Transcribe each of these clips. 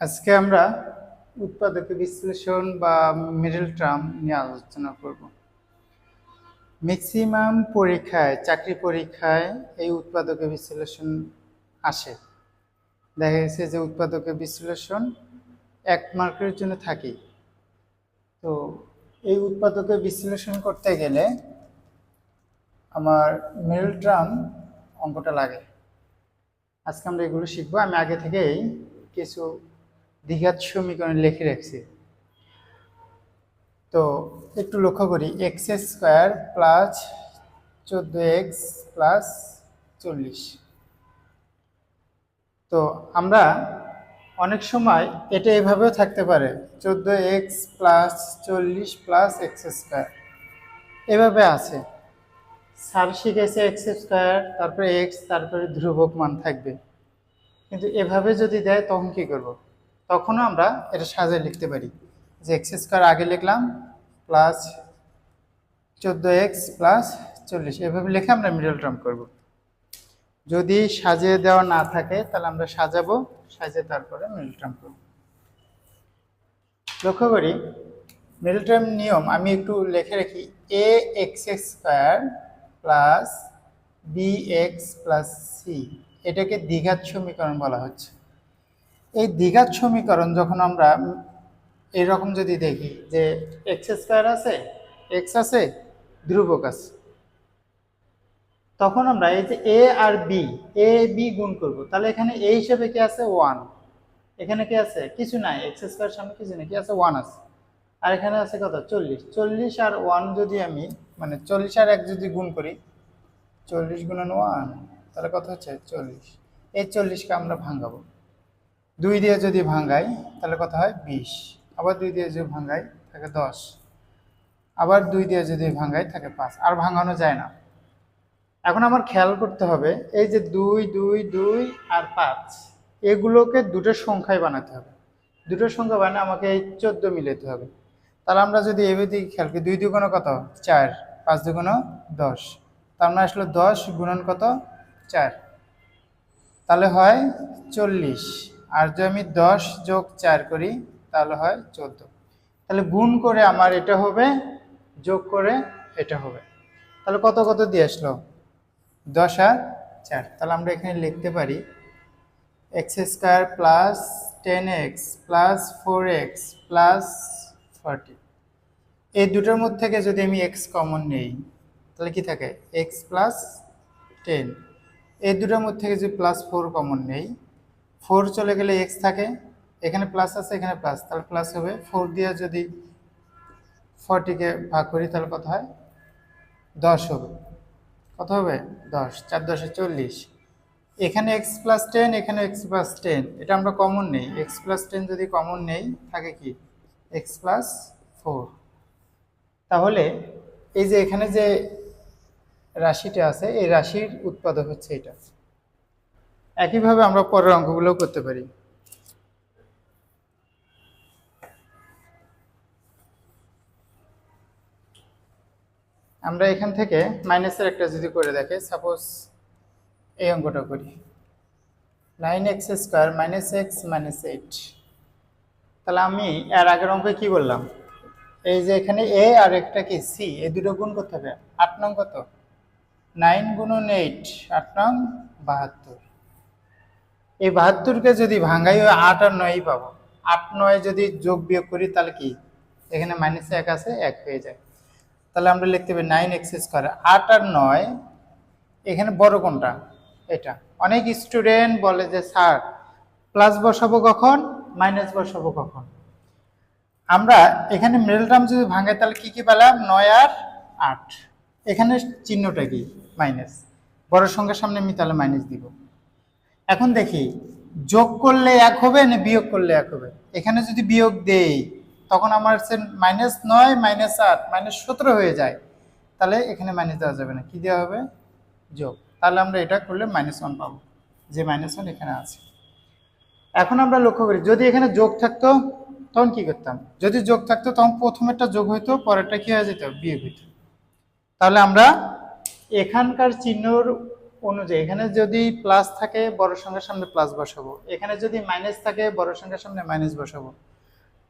আজকে আমরা উৎপাদক বিশ্লেষণ বা মিডল টার্ম নিয়ে আলোচনা করব। ম্যাক্সিমাম পরীক্ষায়, চাকরি পরীক্ষায় এই উৎপাদক বিশ্লেষণ আসে। দেখা গেছে যে উৎপাদক বিশ্লেষণ এক মার্কের জন্য থাকে। তো এই উৎপাদকে বিশ্লেষণ করতে গেলে আমার মিডল টার্ম অঙ্কটা লাগে। আজকে আমরা এগুলো শিখব। আমি আগে থেকেই কিছু দ্বিঘাত সমীকরণ লিখে রাখছি। তো একটু লক্ষ্য করি এক্স স্কোয়ার প্লাস চোদ্দ এক্স প্লাস চল্লিশ। তো আমরা অনেক সময় এটা এভাবেও থাকতে পারে, চোদ্দ এক্স প্লাস চল্লিশ প্লাস এক্স স্কোয়ার এভাবে আছে। স্যার শিখেছে এক্স স্কোয়ার তারপরে এক্স তারপরে ধ্রুবক মান থাকবে। কিন্তু এভাবে যদি দেয় তখন কী করব? তখনও আমরা এটা সাজায় লিখতে পারি। যে এক্স স্কোয়ার আগে লিখলাম প্লাস চোদ্দ এক্স প্লাস চল্লিশ। এভাবে লিখে আমরা মিডল টার্ম করব। যদি সাজিয়ে দেওয়া না থাকে, তাহলে আমরা সাজাবো, সাজিয়ে তারপরে মিডল টার্ম করব। লক্ষ্য করি মিডল টার্ম নিয়ম আমি একটু লিখে রাখি a x square plus b x plus c এটাকে দ্বিঘাত সমীকরণ বলা হচ্ছে। এই দ্বিঘাত সমীকরণ যখন আমরা এরকম যদি দেখি যে এক্স স্কোয়ার আছে এক্স আছে, ধ্রুবক আছে, তখন আমরা এই যে এ আর বি এ বি গুণ করব। তাহলে এখানে এ হিসেবে কি আছে? ওয়ান এখানে কি আছে? কিছু নাই। এক্স স্কোয়ার সামনে কিছু নেই। কি আছে? ওয়ান আছে। আর এখানে আছে কত? চল্লিশ। চল্লিশ আর ওয়ান যদি আমি মানে চল্লিশ আর এক যদি গুণ করি, চল্লিশ গুণন ওয়ান তাহলে কত হচ্ছে? চল্লিশ। এই চল্লিশকে আমরা ভাঙাবো। দুই দিয়ে যদি ভাঙাই তাহলে কত হয়? বিশ। আবার দুই দিয়ে যদি ভাঙাই থাকে দশ। আবার দুই দিয়ে যদি ভাঙাই থাকে পাঁচ। আর ভাঙানো যায় না। এখন আমার খেয়াল করতে হবে, এই যে দুই দুই দুই আর পাঁচ, এগুলোকে দুটো সংখ্যায় বানাতে হবে। দুটো সংখ্যা বানিয়ে আমাকে এই চোদ্দ মিলাতে হবে। তাহলে আমরা যদি এভাবে খেয়াল করি, দুই দুগুণ কত? চার। পাঁচ দুগুণ দশ। তার মানে আসলে দশ গুণন কত? চার। তাহলে হয় চল্লিশ। আর যদি আমি দশ যোগ চার করি, তাহলে হয় চোদ্দ। তাহলে গুণ করে আমার এটা হবে, যোগ করে এটা হবে। তাহলে কত কত দিয়ে আসলো? দশ আর চার। তাহলে আমরা এখানে লিখতে পারি, x square plus ten x plus four x plus forty. এই দুটোর মধ্যে থেকে যদি আমি এক্স কমন নেই, তাহলে কি থাকে? X plus ten. এই দুটোর মধ্যে থেকে যদি প্লাস ফোর কমন নেই ফোর চলে গেলে এক্স থাকে, এখানে প্লাস আছে, এখানে প্লাস তাহলে প্লাস হবে ফোর দিয়ে যদি ফর্টিকে ভাগ করি, তাহলে কত হয়? দশ হবে। কত হবে? দশ, চার দশে চল্লিশ। এখানে এক্স প্লাস টেন এখানে এক্স প্লাস টেন এটা আমরা কমন নেই। এক্স প্লাস টেন যদি কমন নেই, থাকে কি? এক্স প্লাস ফোর তাহলে এই যে এখানে যে রাশিটা আছে, এই রাশির উৎপাদক হচ্ছে এটা। একইভাবে আমরা পরের অঙ্কগুলোও করতে পারি। আমরা এখান থেকে মাইনাসের একটা যদি করে দেখে সাপোজ এই অঙ্কটা করি। Nine x square minus x minus eight তাহলে আমি এর আগের অঙ্কে কি বললাম? এই যে এখানে এ আর একটা কি? সি এই দুটো গুণ করতে হবে। আট নং কত? নাইন গুণন এইট আট নং বাহাত্তর। এই বাহাত্তরকে যদি ভাঙাই ওই আট আর নয়ই পাবো। আট, নয় যদি যোগ বিয়োগ করি, তাহলে কি? এখানে মাইনাস এক আছে, এক হয়ে যায়। তাহলে আমরা লিখতে পারি নাইন এক্স স্কোয়ার আট আর নয়, এখানে বড় কোনটা? এটা। অনেক স্টুডেন্ট বলে যে, স্যার প্লাস বসাবো কখন? মাইনাস বসাবো কখন? আমরা এখানে মিডল টার্ম যদি ভাঙাই, তাহলে কি কি পেলাম? নয় আর আট। এখানে চিহ্নটা কি? মাইনাস বড় সংখ্যার সামনে আমি তাহলে মাইনাস দিব। এখন দেখি, যোগ করলে এক হবে না বিয়োগ করলে এক হবে? এখানে যদি বিয়োগ দেই, তখন আমার মাইনাস নয় মাইনাস আট মাইনাস সতেরো হয়ে যায়। তাহলে এখানে মাইনাস দেওয়া যাবে না। কি দেওয়া হবে? যোগ। তাহলে আমরা এটা করলে মাইনাস ওয়ান পাবো, যে মাইনাস ওয়ান এখানে আছে। এখন আমরা লক্ষ্য করি, যদি এখানে যোগ থাকতো, তখন কি করতাম? যদি যোগ থাকতো, তখন প্রথমেরটা যোগ হইতো, পরেরটা কি হয়ে যেত? বিয়োগ হইতো। তাহলে আমরা এখানকার চিহ্নর অনুযায়ী এখানে যদি প্লাস থাকে বড় সংখ্যার সামনে প্লাস বসাবো। এখানে যদি মাইনাস থাকে বড় সংখ্যার সামনে মাইনাস বসাবো।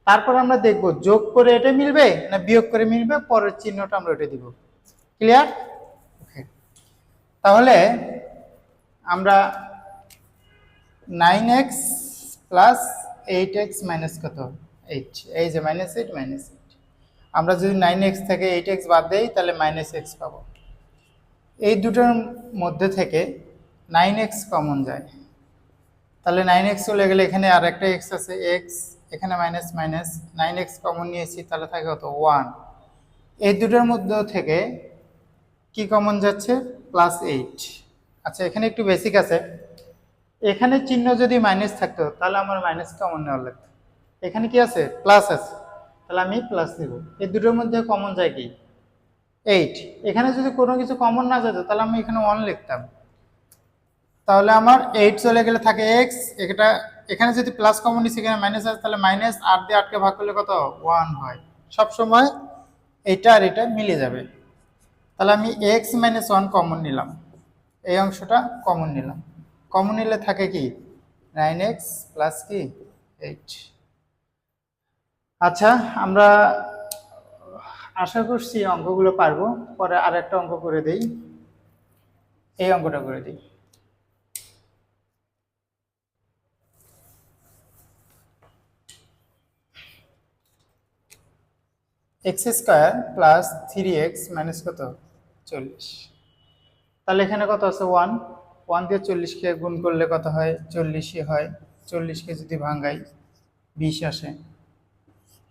তারপর আমরা দেখব, যোগ করে এটা মিলবে না বিয়োগ করে মিলবে? পরের চিহ্নটা আমরা ওটা দিব। ক্লিয়ার ওকে তাহলে আমরা nine x plus eight x minus কত? এইট এই যে মাইনাস এইট মাইনাস এইট আমরা যদি নাইন এক্স থেকে এইট এক্স বাদ দেই, তাহলে মাইনাস এক্স পাবো। এই দুটোর মধ্যে থেকে নাইন এক্স কমন যায়। তাহলে নাইন এক্স চলে গেলে এখানে আর একটা এক্স আছে এক্স এখানে minus minus nine x common নিয়েছি, তাহলে থাকে কত? ওয়ান এই দুটোর মধ্যে থেকে কি কমন যাচ্ছে? প্লাস এইট আচ্ছা এখানে একটু বেসিক আছে। এখানে চিহ্ন যদি মাইনাস থাকতো, তাহলে আমার মাইনাস কমন নেওয়ার লাগতো। এখানে কি আছে? প্লাস আছে। তাহলে আমি প্লাস দেব। এই দুটোর মধ্যে কমন যায় কি? এইট এখানে যদি কোনো কিছু কমন না যেত, তাহলে আমি এখানে ওয়ান লিখতাম। তাহলে আমার এইট চলে গেলে থাকে এক্স এটা এখানে যদি প্লাস কমন নিচ্ছি এখানে মাইনাস আছে তাহলে মাইনাস আট দিয়ে আটকে ভাগ করলে কত? ওয়ান হয়। সব সময় এইটা আর এটা মিলে যাবে। তাহলে আমি এক্স মাইনাস ওয়ান কমন নিলাম। এই অংশটা কমন নিলাম। কমন নিলে থাকে কি? নাইন এক্স প্লাস কি? এইট আচ্ছা আমরা আশা করছি অঙ্কগুলো পারব। পরে আর একটা অঙ্ক করে দেই। এই অঙ্কটা করে দিই। X square plus three x minus কত? চল্লিশ। তাহলে এখানে কত আছে? ওয়ান। ওয়ান দিয়ে চল্লিশকে গুণ করলে কত হয়? চল্লিশই হয়। চল্লিশকে যদি ভাঙ্গাই, বিশ আসে।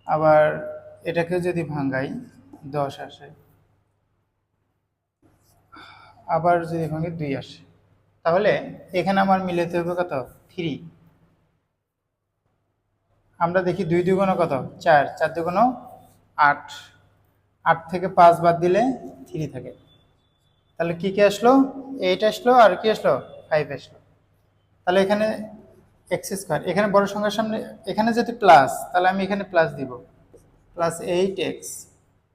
আবার এটাকে যদি ভাঙ্গাই দশ আসে। আবার যদি ভাঙে দুই আসে, তাহলে এখানে আমার মিলাতে হবে কত? থ্রি আমরা দেখি দুই দুগুণ কত? চার। চার দুগুণ আট। আট থেকে পাঁচ বাদ দিলে থ্রি থাকে। তাহলে কি কি আসলো? এইট আসলো আর কি আসলো? ফাইভ আসলো। তাহলে এখানে এক্স স্কোয়ার এখানে বড় সংখ্যার সামনে, এখানে যদি প্লাস তাহলে আমি এখানে প্লাস দিব। প্লাস এইট এক্স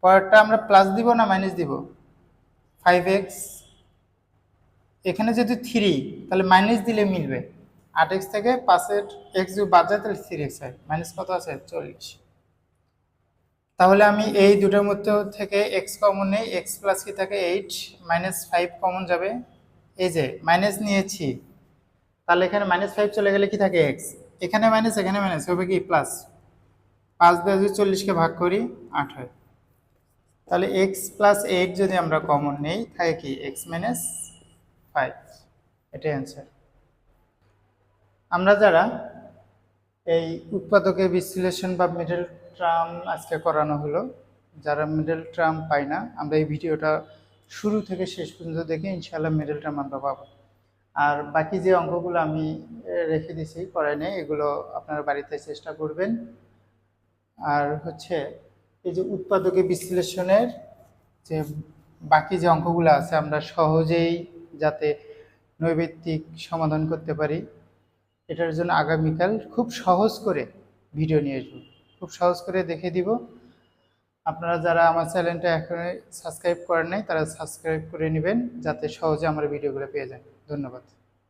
পরেরটা আমরা প্লাস দিব না মাইনাস দিব? ফাইভ এক্স এখানে যদি থ্রি তাহলে মাইনাস দিলে মিলবে। আট এক্স থেকে পাঁচের এক্স যদি বাদ যায়, তাহলে থ্রি এক্স হয়। মাইনাস কত আছে? চল্লিশ। তাহলে আমি এই দুটোর মধ্যে থেকে এক্স কমন নেই এক্স প্লাস কি থাকে? এইট মাইনাস ফাইভ কমন যাবে। এই যে মাইনাস নিয়েছি। তাহলে এখানে মাইনাস ফাইভ চলে গেলে কি থাকে? এক্স এখানে মাইনাস এখানে মাইনাস হবে কি? প্লাস পাঁচ দিয়ে যদি চল্লিশকে ভাগ করি, আট হয়। তাহলে এক্স প্লাস এইট যদি আমরা কমন নেই, থাকে কি এক্স মাইনাস ফাইভ এটাই অ্যান্সার আমরা যারা এই উৎপাদকের বিশ্লেষণ বা মিডল ট্রাম আজকে করানো হলো, যারা মিডল ট্রাম পাই না, আমরা এই ভিডিওটা শুরু থেকে শেষ পর্যন্ত দেখে ইনশাআল্লাহ মিডল ট্রাম আমরা পাবো। আর বাকি যে অঙ্কগুলো আমি রেখে দিছি করাই নেই, এগুলো আপনারা বাড়িতে চেষ্টা করবেন। আর হচ্ছে এই যে উৎপাদকে বিশ্লেষণের যে বাকি যে অঙ্কগুলো আছে, আমরা সহজেই যাতে নৈবেত্তিক সমাধান করতে পারি, এটার জন্য আগামীকাল খুব সহজ করে ভিডিও নিয়ে আসব। খুব সহজ করে দেখে দিব। আপনারা যারা আমার চ্যানেলটা এখন সাবস্ক্রাইব করেন নাই, তারা সাবস্ক্রাইব করে নেবেন, যাতে সহজে আমার ভিডিওগুলো পেয়ে যান। ধন্যবাদ।